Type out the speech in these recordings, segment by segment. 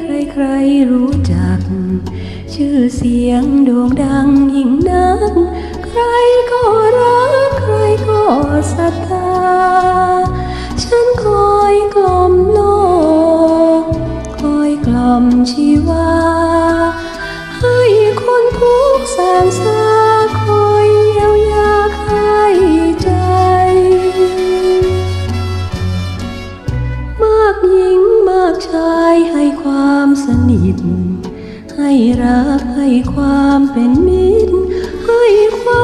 ใครใครๆรู้จัก ชื่อเสียงโด่งดังยิ่งนัก ใครก็รัก ใครก็ศรัทธา ฉันคอยกล่อมโลก คอยกล่อมชีวา ให้คนทุกข์สางสาคอยเยียวยาคลายใจ มากหญิงมากชายให้ สนิท ให้รักให้ความเป็นมิตรให้ความ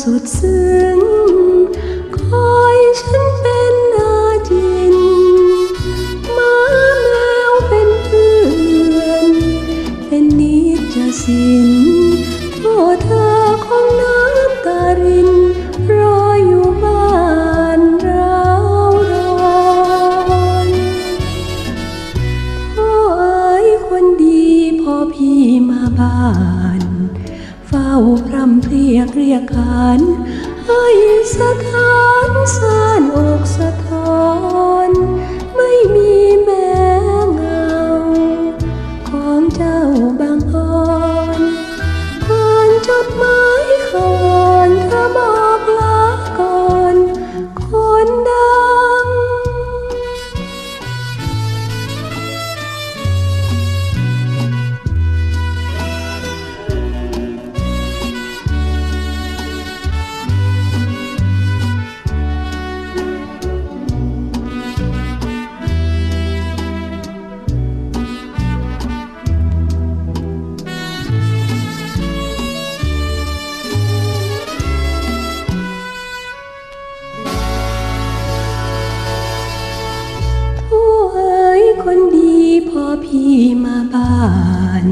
สุดซึ้งคอยฉันเป็นอาจินมาแมวเป็นเพื่อนเป็นนิจสินโอ้เธอของน้ำตารินรออยู่บ้านเรารอนพ่อเอ๋ยคนดีพอพี่มาบ้าน เฝ้าพรำเพรียกเรียกขานให้สถานสานอกสะท้อน คนดีพอพี่มาบ้าน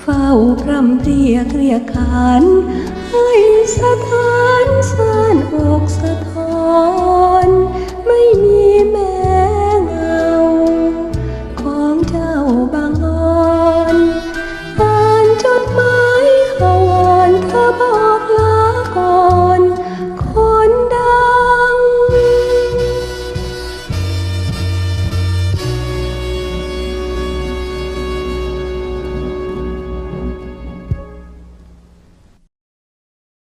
เฝ้าพร่ำเรียกเรียกขานให้สะท้านสานอกสะท้อน